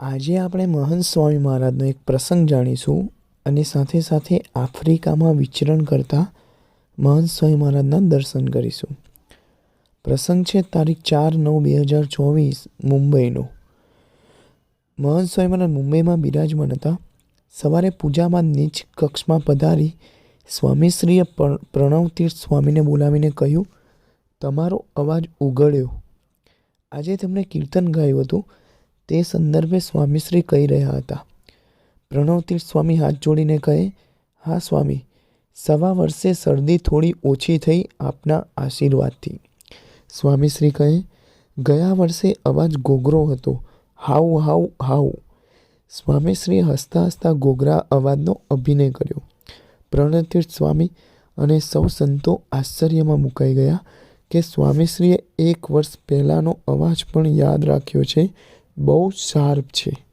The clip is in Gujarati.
આજે આપણે મહંત સ્વામી મહારાજનો એક પ્રસંગ જાણીશું અને સાથે સાથે આફ્રિકામાં વિચરણ કરતા મહંત સ્વામી મહારાજના દર્શન કરીશું. પ્રસંગ છે તારીખ ચાર નવ બે હજાર ચોવીસ મુંબઈનો. મહંત સ્વામી મહારાજ મુંબઈમાં બિરાજમાન હતા. સવારે પૂજામાં નીચ કક્ષમાં પધારી સ્વામીશ્રીએ પ્રણવ તીર્થ સ્વામીને બોલાવીને કહ્યું, તમારો અવાજ ઉગડ્યો આજે તેમણે કીર્તન ગાયું હતું. તે સંદર્ભે સ્વામીશ્રી કહી રહ્યા હતા. પ્રણવતીર્થ સ્વામી હાથ જોડીને કહે, હા સ્વામી, સવા વર્ષે શરદી થોડી ઓછી થઈ આપના આશીર્વાદથી. સ્વામીશ્રી કહે, ગયા વર્ષે અવાજ ગોગરો હતો. How how how. સ્વામીશ્રીએ હસતા હસતા ગોગરા અવાજનો અભિનય કર્યો. પ્રણતીર્થ સ્વામી અને સૌ સંતો આશ્ચર્યમાં મુકાઈ ગયા કે સ્વામીશ્રીએ એક વર્ષ પહેલાંનો અવાજ પણ યાદ રાખ્યો છે બહુ શાર્પ છે.